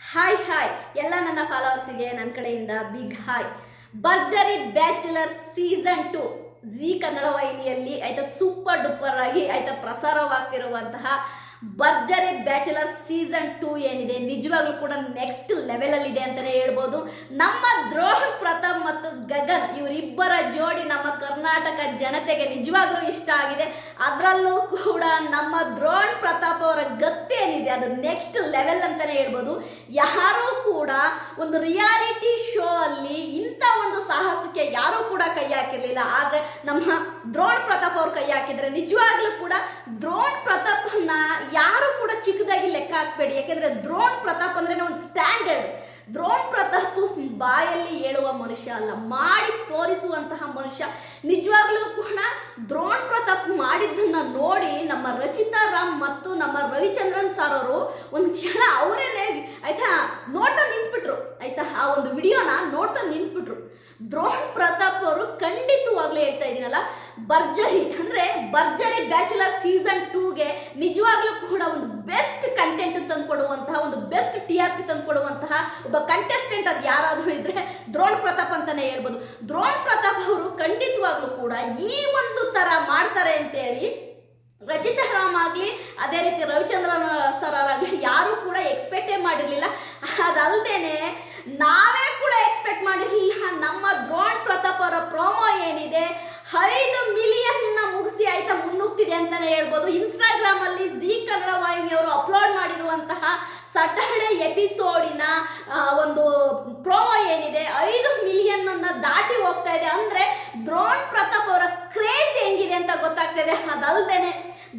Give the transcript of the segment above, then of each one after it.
Hi hi ಎಲ್ಲ ನನ್ನ ಫಾಲೋವರ್ಸಿಗೆ ನನ್ನ ಕಡೆಯಿಂದ big hi Bharjari bachelor season two Zee Kannada ವಾಹಿನಿಯಲ್ಲಿ ಆಯ್ತಾ ಸೂಪರ್ ಡೂಪರ್ ಆಗಿ ಆಯ್ತಾ ಪ್ರಸಾರವಾಗ್ತಿರುವಂತಹ ಭರ್ಜರಿ ಬ್ಯಾಚುಲರ್ ಸೀಸನ್ ಟೂ ಏನಿದೆ, ನಿಜವಾಗ್ಲೂ ಕೂಡ ನೆಕ್ಸ್ಟ್ ಲೆವೆಲಲ್ಲಿ ಇದೆ ಅಂತಲೇ ಹೇಳ್ಬೋದು. ನಮ್ಮ ದ್ರೋಹ ಪ್ರತಾಪ್ ಮತ್ತು ಗಗನ್ ಇವರಿಬ್ಬರ ಜೋಡಿ ನಮ್ಮ ಕರ್ನಾಟಕ ಜನತೆಗೆ ನಿಜವಾಗ್ಲೂ ಇಷ್ಟ ಆಗಿದೆ. ಅದರಲ್ಲೂ ಕೂಡ ನಮ್ಮ ದ್ರೋಣ್ ಪ್ರತಾಪ್ ಅವರ ಗತ್ತೆ ಏನಿದೆ, ಅದು ನೆಕ್ಸ್ಟ್ ಲೆವೆಲ್ ಅಂತಲೇ ಹೇಳ್ಬೋದು. ಯಾರೂ ಕೂಡ ಒಂದು ರಿಯಾಲಿಟಿ ಶೋ ಅಲ್ಲಿ ಇಂಥ ಒಂದು ಸಾಹಸಕ್ಕೆ ಯಾರೂ ಕೂಡ ಕೈ ಹಾಕಿರಲಿಲ್ಲ. ಆದರೆ ನಮ್ಮ ದ್ರೋಣ್ ಪ್ರತಾಪ್ ಅವ್ರು ಕೈ ಹಾಕಿದ್ರೆ ನಿಜವಾಗ್ಲೂ ಕೂಡ ದ್ರೋಣ್ ಪ್ರತಾಪ್ನ ಯಾರು ಕೂಡ ಚಿಕ್ಕದಾಗಿ ಲೆಕ್ಕ ಹಾಕ್ಬೇಡಿ. ಯಾಕೆಂದ್ರೆ ದ್ರೋಣ್ ಪ್ರತಾಪ್ ಅಂದ್ರೆ ಒಂದು ಸ್ಟ್ಯಾಂಡರ್ಡ್ ದ್ರೋಣ್ ಪ್ರತಾಪ್ ಬಾಯಲ್ಲಿ ಹೇಳುವ ಮನುಷ್ಯ ಅಲ್ಲ. ಮಾಡಿ ತೋರಿಸುವಂತಹ ಮನುಷ್ಯ. ನಿಜವಾಗ್ಲೂ ಕೂಡ ದ್ರೋಣ್ ಪ್ರತಾಪ್ ಮಾಡಿದ್ದನ್ನ ನೋಡಿ ನಮ್ಮ ರಚಿತಾ ರಾಮ್ ಮತ್ತು ನಮ್ಮ ರವಿಚಂದ್ರನ್ ಸರ್ ಅವರು ಒಂದು ಕ್ಷಣ ಅವರೇನೆ ಆಯ್ತಾ, ನೋಡ್ತಾ ನಿಂತ್ಬಿಟ್ರು. ಆಯ್ತಾ, ಆ ಒಂದು ವಿಡಿಯೋನ ನೋಡ್ತಾ ನಿಂತ್ಬಿಟ್ರು. ದ್ರೋಣ್ ಪ್ರತಾಪ್ ಅವರು ಖಂಡಿತವಾಗ್ಲೂ ಹೇಳ್ತಾ ಇದ್ದೀನಲ್ಲ, ಭರ್ಜರಿ, ಅಂದ್ರೆ ಭರ್ಜರಿ ಬ್ಯಾಚುಲರ್ ಸೀಸನ್ ಟೂಗೆ ನಿಜವಾಗ್ಲೂ ಕೂಡ ಒಂದು ಬೆಸ್ಟ್ ಕಂಟೆಂಟ್ ತಂದುಕೊಡುವಂತಹ ಒಂದು ಬೆಸ್ಟ್ ಟಿ ಆರ್ ಪಿ ತಂದುಕೊಡುವಂತಹ ಒಬ್ಬ ಕಂಟೆಸ್ಟೆಂಟ್ ಅದು ಯಾರಾದರೂ ಇದ್ರೆ ದ್ರೋಣ್ ಪ್ರತಾಪ್ ಅಂತಾನೆ ಹೇಳ್ಬೋದು. ದ್ರೋಣ್ ಪ್ರತಾಪ್ ಅವರು ಖಂಡಿತವಾಗ್ಲೂ ಕೂಡ ಈ ಒಂದು ತರ ಮಾಡ್ತಾರೆ ಅಂತ ಹೇಳಿ ರಚಿತಾ ರಾಮ್ ಆಗಲಿ, ಅದೇ ರೀತಿ ರವಿಚಂದ್ರ ಸರ್ ಅವರಾಗಲಿ ಯಾರೂ ಕೂಡ ಎಕ್ಸ್ಪೆಕ್ಟೇ ಮಾಡಿರಲಿಲ್ಲ. ಅದಲ್ಲದೇನೆ ನಾವೇ ಕೂಡ ಎಕ್ಸ್ಪೆಕ್ಟ್ ಮಾಡಿರಲಿಲ್ಲ ನಮ್ಮ ದ್ರೋಣ್ ಪ್ರತಾಪ್ ಅವರ ಏನಿದೆ ಐದು ಮಿಲಿಯನ್ನ ಮುಗಿಸಿ ಆಯ್ತಾ ಮುನ್ನುಗ್ತಿದೆ ಅಂತಾನೆ ಹೇಳ್ಬೋದು. ಇನ್ಸ್ಟಾಗ್ರಾಮ್ ಅಲ್ಲಿ ಜಿ ಕನ್ನಡ ವಾಹಿನಿಯವರು ಅಪ್ಲೋಡ್ ಮಾಡಿರುವಂತಹ ಸಟರ್ಡೆ ಎಪಿಸೋಡಿನ ಒಂದು ಪ್ರೋಮೋ ಏನಿದೆ, ಐದು ಮಿಲಿಯನ್ ಅನ್ನ ದಾಟಿ ಹೋಗ್ತಾ ಇದೆ. ಅಂದ್ರೆ ದ್ರೋಣ್ ಪ್ರತಾಪ್ ಅವರ ಕ್ರೇಜ್ ಹೆಂಗಿದೆ ಅಂತ ಗೊತ್ತಾಗ್ತಾ ಇದೆ ಅದಲ್ದೇನೆ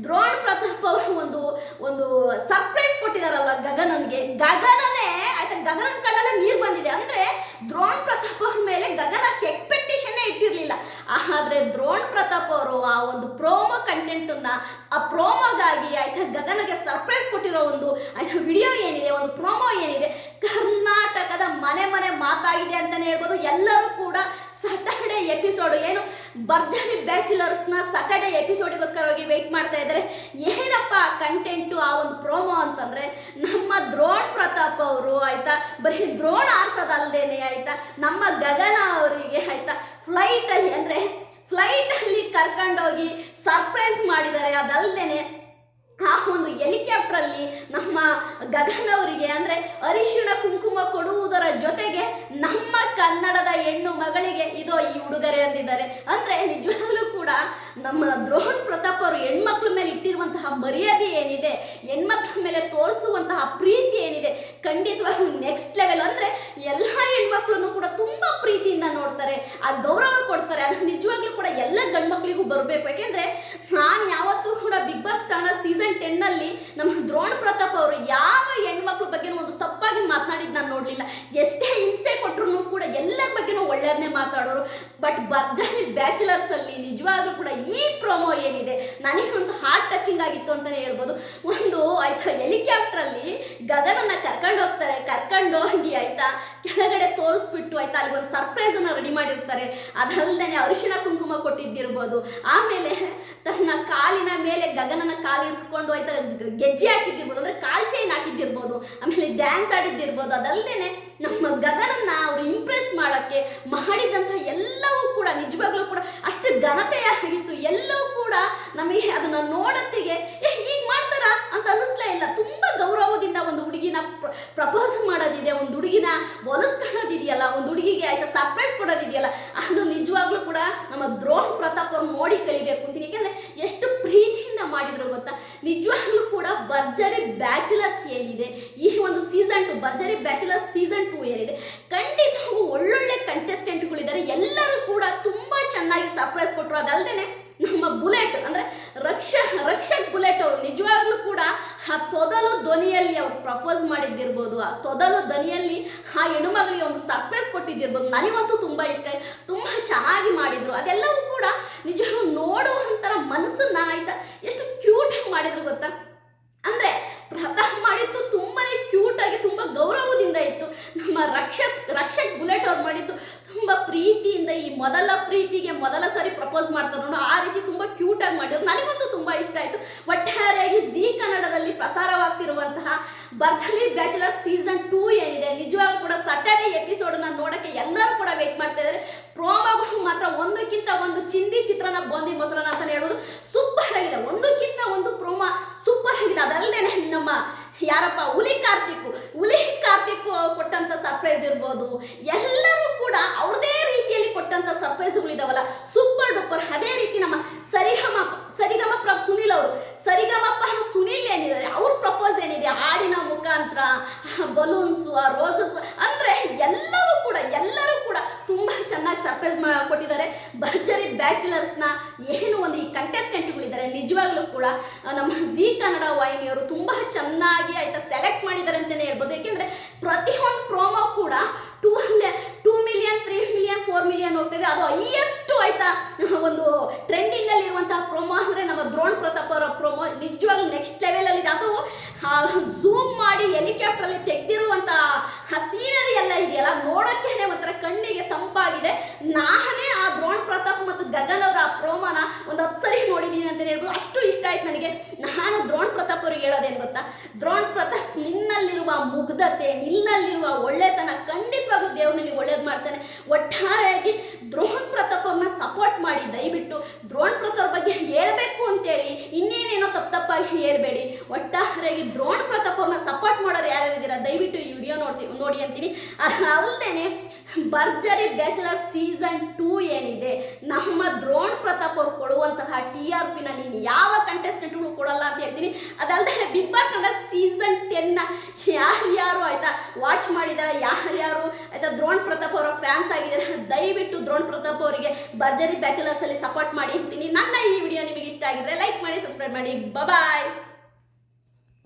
ದ್ರೋಣ್ ಪ್ರತಾಪ್ ಅವರು ಒಂದು ಒಂದು ಸರ್ಪ್ರೈಸ್ ಕೊಟ್ಟಿದಾರಲ್ವ ಗಗನನ್ಗೆ. ಗಗನನೇ, ಆಯ್ತಾ ಗಗನನ್ ಕಣ್ಣಲ್ಲೇ ನೀರು ಬಂದಿದೆ. ಅಂದ್ರೆ ದ್ರೋಣ್ ಪ್ರತಾಪ್ ಅವ್ರ ಮೇಲೆ ಗಗನ್ ಅಷ್ಟು ಎಕ್ಸ್ಪೆಕ್ಟೇಷನ್ನೇ ಇಟ್ಟಿರಲಿಲ್ಲ ಆದ್ರೆ ದ್ರೋಣ್ ಪ್ರತಾಪ್ ಅವರು ಆ ಒಂದು ಪ್ರೋಮೋ ಕಂಟೆಂಟನ್ನು ಆ ಪ್ರೋಮೋಗಾಗಿ ಆಯ್ತಾ ಗಗನಗೆ ಸರ್ಪ್ರೈಸ್ ಕೊಟ್ಟಿರೋ ಒಂದು ಆಯ್ತಾ ವಿಡಿಯೋ ಏನಿದೆ, ಒಂದು ಪ್ರೋಮೋ ಏನಿದೆ. ಕರ್ನಾಟಕದ ಮನೆ ಮನೆ ಮಾತಾಗಿದೆ ಅಂತಲೇ ಹೇಳ್ಬೋದು. ಎಲ್ಲರೂ ಕೂಡ ಸಟರ್ಡೆ ಎಪಿಸೋಡ್ ಏನು ಭರ್ಜರಿ ಬ್ಯಾಚುಲರ್ಸ್ನ ಸಟರ್ಡೆ ಎಪಿಸೋಡಿಗೋಸ್ಕರವಾಗಿ ವೆಯ್ಟ್ ಮಾಡ್ತಾ ಇದ್ದಾರೆ. ಏನಪ್ಪ ಆ ಕಂಟೆಂಟು ಆ ಒಂದು ಪ್ರೋಮೋ ಅಂತಂದ್ರೆ, ನಮ್ಮ ದ್ರೋಣ್ ಪ್ರತಾಪ್ ಅವರು ಆಯ್ತಾ, ಬರೀ ದ್ರೋಣ ಆರ್ಸೋದಲ್ದೇನೆ ಆಯ್ತಾ, ನಮ್ಮ ಗಗನ ಅವರಿಗೆ ಆಯ್ತಾ ಫ್ಲೈಟಲ್ಲಿ ಅಂದರೆ ಫ್ಲೈಟಲ್ಲಿ ಕರ್ಕೊಂಡೋಗಿ ಸರ್ಪ್ರೈಸ್ ಮಾಡಿದ್ದಾರೆ. ಅದಲ್ದೇನೆ ಆ ಒಂದು ಹೆಲಿಕಾಪ್ಟ್ರಲ್ಲಿ ನಮ್ಮ ಗಗನ್ ಅವರಿಗೆ ಅಂದರೆ ಅರಿಶಿಣ ಕುಂಕುಮ ಕೊಡುವುದರ ಜೊತೆಗೆ ನಮ್ಮ ಕನ್ನಡದ ಹೆಣ್ಣು ಮಗಳಿಗೆ ಇದು ಈ ಉಡುಗೊರೆ ಅಂದಿದ್ದಾರೆ. ಅಂದರೆ ನಿಜವಾಗ್ಲೂ ಕೂಡ ನಮ್ಮ ದ್ರೋಹನ್ ಪ್ರತಾಪ್ ಅವರು ಹೆಣ್ಮಕ್ಳ ಮೇಲೆ ಇಟ್ಟಿರುವಂತಹ ಮರ್ಯಾದೆ ಏನಿದೆ, ಹೆಣ್ಮಕ್ಳ ಮೇಲೆ ತೋರಿಸುವಂತಹ ಪ್ರೀತಿ ಏನಿದೆ, ಖಂಡಿತವಾಗ್ಲೂ ನೆಕ್ಸ್ಟ್ ಲೆವೆಲ್ ಅಂದರೆ ಎಲ್ಲ ಹೆಣ್ಮಕ್ಳನ್ನು ಕೂಡ ತುಂಬಾ ಪ್ರೀತಿಯಿಂದ ನೋಡ್ತಾರೆ, ಆ ಗೌರವ ಕೊಡ್ತಾರೆ, ಅದು ನಿಜವಾಗ್ಲೂ ಕೂಡ ಎಲ್ಲ ಗಂಡ್ಮಕ್ಳಿಗೂ ಬರಬೇಕು. ಯಾಕೆಂದ್ರೆ ನಾನು ಯಾವತ್ತೂ ಕೂಡ ಬಿಗ್ ಬಾಸ್ ಕನ್ನಡ ಸೀಸನ್ ಟೆನ್ನಲ್ಲಿ ನಮ್ಮ ದ್ರೋಣ್ ಪ್ರತಾಪ್ ಅವರು ಯಾವ ಹೆಣ್ಮಕ್ಳ ಬಗ್ಗೆ ಒಂದು ಮಾತನಾಡಿದ್ದು ನಾನು ನೋಡಲಿಲ್ಲ. ಎಷ್ಟೇ ಹಿಂಸೆ ಕೊಟ್ಟರು ಕೂಡ ಎಲ್ಲರ ಬಗ್ಗೆನೂ ಒಳ್ಳೆಯದನ್ನೇ ಮಾತಾಡೋರು. ಬಟ್ ಭರ್ಜರಿ ಬ್ಯಾಚುಲರ್ಸ್ ಅಲ್ಲಿ ನಿಜವಾಗ್ಲೂ ಕೂಡ ಈ ಪ್ರೊಮೋ ಏನಿದೆ? ನನಗೊಂದು ಹಾರ್ಟ್ ಟಚಿಂಗ್ ಆಗಿತ್ತು ಅಂತಲೇ ಹೇಳ್ಬೋದು. ಒಂದು ಆಯ್ತಾ ಹೆಲಿಕಾಪ್ಟ್ರಲ್ಲಿ ಗಗನನ್ನ ಕರ್ಕೊಂಡು ಹೋಗ್ತಾರೆ. ಕರ್ಕೊಂಡು ಹೋಗಿ ಆಯ್ತಾ, ಕೆಳಗಡೆ ತೋರಿಸ್ಬಿಟ್ಟು ಆಯ್ತಾ ಅಲ್ಲಿ ಒಂದು ಸರ್ಪ್ರೈಸ್ ಅನ್ನ ರೆಡಿ ಮಾಡಿರ್ತಾರೆ. ಅದಲ್ಲದೆ ಅರಿಶಿಣ ಕುಂಕುಮ ಕೊಟ್ಟಿದ್ದಿರ್ಬೋದು. ಆಮೇಲೆ ತನ್ನ ಕಾಲಿನ ಮೇಲೆ ಗಗನನ ಕಾಲು ಇಡಿಸ್ಕೊಂಡು ಆಯ್ತಾ, ಗೆಜ್ಜೆ ಹಾಕಿದ್ದಿರ್ಬೋದು. ಅಂದ್ರೆ ಕಾಲ್ ಚೈನ್ ಹಾಕಿದ್ದಿರ್ಬೋದು. ಆಮೇಲೆ ಡ್ಯಾನ್ಸ್ ಆಡಿದ್ದಿರ್ಬೋದು. ಅದಲ್ಲದೆ ನಮ್ಮ ಗಗನನ್ನ ಅವರು ಇಂಪ್ರೆಸ್ ಮಾಡೋಕ್ಕೆ ಮಾಡಿದಂಥ ಎಲ್ಲವೂ ಕೂಡ, ನಿಜವಾಗ್ಲೂ ಕೂಡ ಅಷ್ಟು ಘನತೆಯಾಗಿತ್ತು. ಎಲ್ಲವೂ ಕೂಡ ನಮಗೆ ಅದನ್ನ ನೋಡತ್ತಿಗೆ, ಏ, ಹೀಗೆ ಮಾಡ್ತಾರ? ಅಂತ ಅನ್ನಿಸ್ಲೇ ಇಲ್ಲ. ತುಂಬಾ ಗೌರವದಿಂದ ಒಂದು ಹುಡುಗಿನ ಪ್ರಪೋಸ್ ಮಾಡೋದಿದೆ, ಒಂದು ಹುಡುಗಿನ ಒಲಿಸ್ಕೊಳ್ಳೋದಿದೆಯಲ್ಲ ಒಂದು ಹುಡುಗಿಗೆ ಆಯ್ತಾ ಸರ್ಪ್ರೈಸ್ ಕೊಡೋದಿದೆಯಲ್ಲ, ಅದು ನಿಜವಾಗ್ಲೂ ಕೂಡ ನಮ್ಮ ದ್ರೋಣ್ ಪ್ರತಾಪ್ ಅವ್ರು ನೋಡಿ ಕಲಿಬೇಕು ಅಂತೀನಿ ಯಾಕೆಂದ್ರೆ ಎಷ್ಟು ಮಾಡಿದ್ರು ಗೊತ್ತಾ? ನಿಜವಾಗ್ಲೂ ಕೂಡ ಭರ್ಜರಿ ಬ್ಯಾಚುಲರ್ಸ್ ಏನಿದೆ? ಈ ಒಂದು season two Bharjari bachelors season two ಏನಿದೆ? ಖಂಡಿತವಾಗೂ ಒಳ್ಳೊಳ್ಳೆ ಕಂಟೆಸ್ಟೆಂಟ್ಗಳಿದ್ದಾರೆ ಎಲ್ಲರೂ ಕೂಡ ತುಂಬಾ ಚೆನ್ನಾಗಿ ಸರ್ಪ್ರೈಸ್ ಕೊಟ್ಟರು ಅದಲ್ಲದೆ ನಮ್ಮ ಬುಲೆಟ್ ಅಂದ್ರೆ ರಕ್ಷ, ರಕ್ಷಕ್ ಬುಲೆಟ್ ಅವರು ನಿಜವಾಗ್ಲೂ ಕೂಡ ಆ ತೊದಲು ಧ್ವನಿಯಲ್ಲಿ ಅವ್ರು ಪ್ರಪೋಸ್ ಮಾಡಿದ್ದಿರ್ಬೋದು. ಆ ತೊದಲು ಧ್ವನಿಯಲ್ಲಿ ಆ ಹೆಣ್ಣುಮಗಳಿಗೆ ಒಂದು ಸರ್ಪ್ರೈಸ್ ಕೊಟ್ಟಿದ್ದಿರ್ಬೋದು. ನನಗಂತೂ ತುಂಬ ಇಷ್ಟ. ತುಂಬ ಚೆನ್ನಾಗಿ ಮಾಡಿದ್ರು. ಅದೆಲ್ಲವೂ ಕೂಡ ನಿಜವಾಗ್ಲೂ ನೋಡುವಂಥರ ಮನಸ್ಸನ್ನ ಆಯ್ತಾ? ಎಷ್ಟು ಕ್ಯೂಟಾಗಿ ಮಾಡಿದ್ರು ಗೊತ್ತಾ? ಅಂದ್ರೆ ಪ್ರತಾಪ್ ಮಾಡಿದ್ದು ತುಂಬಾನೇ ಕ್ಯೂಟ್ ಆಗಿ, ತುಂಬಾ ಗೌರವದಿಂದ ಇತ್ತು. ನಮ್ಮ ರಕ್ಷಕ್ ರಕ್ಷಕ್ ಬುಲೆಟ್ ಅವ್ರು ಮಾಡಿದ್ದು ತುಂಬಾ ಪ್ರೀತಿಯಿಂದ, ಈ ಮೊದಲ ಪ್ರೀತಿಗೆ ಮೊದಲ ಸಾರಿ ಪ್ರಪೋಸ್ ಮಾಡ್ತಾರೆ ನೋಡು, ಆ ರೀತಿ ತುಂಬಾ ಕ್ಯೂಟ್ ಆಗಿ ಮಾಡಿದ್ರು. ನನಗಂತೂ ತುಂಬಾ ಇಷ್ಟ ಆಯ್ತು. ಒಟ್ಟಾರೆಯಾಗಿ ಜಿ ಕನ್ನಡದಲ್ಲಿ ಪ್ರಸಾರವಾಗ್ತಿರುವಂತಹ ಬರ್ಜಲಿ ಬ್ಯಾಚುಲರ್ ಸೀಸನ್ ಟೂ ಏನಿದೆ, ನಿಜವಾಗ್ಲೂ ಕೂಡ ಸಾಟರ್ಡೆ ಎಪಿಸೋಡನ್ನ ನೋಡೋಕ್ಕೆ ಎಲ್ಲರೂ ಕೂಡ ವೇಟ್ ಮಾಡ್ತಾ ಇದ್ದಾರೆ. ಪ್ರೋಮೋಗಳು ಮಾತ್ರ ಒಂದಕ್ಕಿಂತ ಒಂದು ಚಿಂದಿ ಚಿತ್ರನ ಬಂದಿ ಮೊಸರನ್ನ ಅಂತಾನೆ ಹೇಳ್ಬೋದು. ಸೂಪರ್ ಆಗಿದೆ. ಒಂದಕ್ಕಿಂತ ಒಂದು ಪ್ರೋಮ ಸೂಪರ್ ಆಗಿದೆ. ಅದಲ್ಲದೆ ನಮ್ಮ ಯಾರಪ್ಪ, ಹುಲಿ ಕಾರ್ತಿಕ್ ಹುಲಿ ಕಾರ್ತಿಕ್ ಕೊಟ್ಟಂತ ಸರ್ಪ್ರೈಸ್ ಇರ್ಬೋದು. ಎಲ್ಲರೂ ಕೂಡ ಅವ್ರದೇ ರೀತಿಯಲ್ಲಿ ಕೊಟ್ಟಂತ ಸರ್ಪ್ರೈಸ್ಗಳಿದಾವಲ್ಲ ಸೂಪರ್ ಡೂಪರ್ ಅದೇ ರೀತಿ ನಮ್ಮ ಸರಿಗಮ, ಸರಿಗಮಪ್ಪ ಸುನಿಲ್ ಅವರು. ಸರಿಗಮಪ್ಪ ಸುನಿಲ್ ಏನಿದ್ದಾರೆ? ಅವ್ರ ಪ್ರಪೋಸ್ ಏನಿದೆ? ಹಾಡಿನ ಮುಖಾಂತರ ಬಲೂನ್ಸು ಆ ರೋಸಸ್ ಅಂದರೆ ಎಲ್ಲವೂ ಕೂಡ, ಎಲ್ಲರೂ ಕೂಡ ತುಂಬ ಚೆನ್ನಾಗಿ ಸರ್ಪ್ರೈಸ್ ಕೊಟ್ಟಿದ್ದಾರೆ. ಭರ್ಜರಿ ಬ್ಯಾಚುಲರ್ಸ್ನ ಏನು ಒಂದು ಈ ಕಂಟೆಸ್ಟೆಂಟ್ಗಳಿದ್ದಾರೆ ನಿಜವಾಗ್ಲೂ ಕೂಡ ನಮ್ಮ ಜಿ ಕನ್ನಡ ವಾಹಿನಿಯವರು ತುಂಬ ಚೆನ್ನಾಗಿ ಆಯ್ತಾ ಸೆಲೆಕ್ಟ್ ಮಾಡಿದ್ದಾರೆ ಅಂತಲೇ ಹೇಳ್ಬೋದು. ಏಕೆಂದರೆ ಪ್ರತಿಯೊಂದು ಪ್ರೋಮೋ ಕೂಡ two two million three million four million ಹೋಗ್ತಿದೆ. ಅದು ಹೈಯೆಸ್ಟ್ ಆಯ್ತಾ, ಒಂದು ಟ್ರೆಂಡಿಂಗಲ್ಲಿ ಇರುವಂತಹ ಪ್ರೋಮೋ ಅಂದರೆ ನಮ್ಮ ದ್ರೋಣ್ ಪ್ರತಾಪ್ ಅವರ ಪ್ರೋಮೋ ನಿಜವಾಗ್ಲೂ ನೆಕ್ಸ್ಟ್ ಲೆವೆಲಲ್ಲಿ ಇದೆ. ಅದು ಝೂಮ್ ಮಾಡಿ ಹೆಲಿಕಾಪ್ಟ್ರಲ್ಲಿ ತೆಗೆದಿರುವಂಥ ಆ ಸೀನರಿ ಎಲ್ಲ ಇದೆಯಲ್ಲ, ನೋಡೋಕ್ಕೇನೆ ಒಂಥರ ಕಣ್ಣಿಗೆ ತಂಪಾಗಿದೆ. ನಾನೇ ಆ ದ್ರೋಣ್ ಪ್ರತಾಪ್ ಮತ್ತು ಗಗನ್ ಒಂದು ಹತ್ತು ಸರಿ ನೋಡಿದ್ದೀನಿ ಅಂತ ಹೇಳ್ಬೋದು. ಅಷ್ಟು ಇಷ್ಟ ಆಯ್ತು ನನಗೆ. ನಾನು ದ್ರೋಣ್ ಪ್ರತಾಪ್ ಅವ್ರಿಗೆ ಹೇಳೋದೇನು ಗೊತ್ತಾ? ದ್ರೋಣ್ ಪ್ರತಾಪ್ ನಿನ್ನಲ್ಲಿರುವ ಮುಗ್ಧತೆ, ನಿನ್ನಲ್ಲಿರುವ ಒಳ್ಳೆತನ ಖಂಡಿತವಾಗ್ಲೂ ದೇವ್ರು ನಿಮಗೆ ಒಳ್ಳೇದು ಮಾಡ್ತಾನೆ. ಒಟ್ಟಾರೆಯಾಗಿ ದ್ರೋಣ್ ಪ್ರತಾಪ್ ಅವ್ರನ್ನ ಸಪೋರ್ಟ್ ಮಾಡಿ, ದಯವಿಟ್ಟು ದ್ರೋಣ್ ಪ್ರತಾಪ್ ಬಗ್ಗೆ ಹೇಳಬೇಕು ಅಂತೇಳಿ ಇನ್ನೇನೇನೋ ತಪ್ಪು ತಪ್ಪಾಗಿ ಹೇಳಬೇಡಿ. ಒಟ್ಟಾರೆಯಾಗಿ ದ್ರೋಣ್ ಪ್ರತಾಪ್ ಅವ್ರನ್ನ ಸಪೋರ್ಟ್ ಮಾಡೋರು ಯಾರ್ಯಾರಿದ್ದೀರಾ ದಯವಿಟ್ಟು ಈ ವಿಡಿಯೋ ನೋಡ್ತೀವಿ ನೋಡಿ ಅಂತೀನಿ. ಅಲ್ಲದೆ ಭರ್ಜರಿ ಬ್ಯಾಚುಲರ್ ಸೀಸನ್ ಟೂ ಏನಿದೆ, ನಮ್ಮ ದ್ರೋಣ್ ಪ್ರತಾಪ್ ಅವ್ರು ಕೊಡುವಂತಹ ಟಿ ಆರ್ ಪಿನ ನೀನು ಯಾವ ಕಂಟೆಸ್ಟೆಂಟ್ಗಳು ಕೊಡಲ್ಲ ಅಂತ ಹೇಳ್ತೀನಿ. ಅದಲ್ಲದೆ ಬಿಗ್ ಬಾಸ್ ಕನ್ನಡ ಸೀಸನ್ ಟೆನ್ನ ಯಾರ್ಯಾರು ಆಯ್ತಾ ವಾಚ್ ಮಾಡಿದ್ದಾರೆ ಯಾರ್ಯಾರು? ಆಯ್ತಾ, ದ್ರೋಣ್ ಪ್ರತಾಪ್ ಅವರ ಫ್ಯಾನ್ಸ್ ಆಗಿದ್ದಾರೆ? ದಯವಿಟ್ಟು ದ್ರೋಣ್ ಪ್ರತಾಪ್ ಅವರಿಗೆ ಭರ್ಜರಿ ಬ್ಯಾಚುಲರ್ಸಲ್ಲಿ ಸಪೋರ್ಟ್ ಮಾಡಿ ಅಂತೀನಿ. ನನ್ನ ಈ ವಿಡಿಯೋ ನಿಮಗೆ ಇಷ್ಟ ಆಗಿದ್ರೆ ಲೈಕ್ ಮಾಡಿ ಸಬ್ಸ್ಕ್ರೈಬ್ ಮಾಡಿ. ಬಾಯ್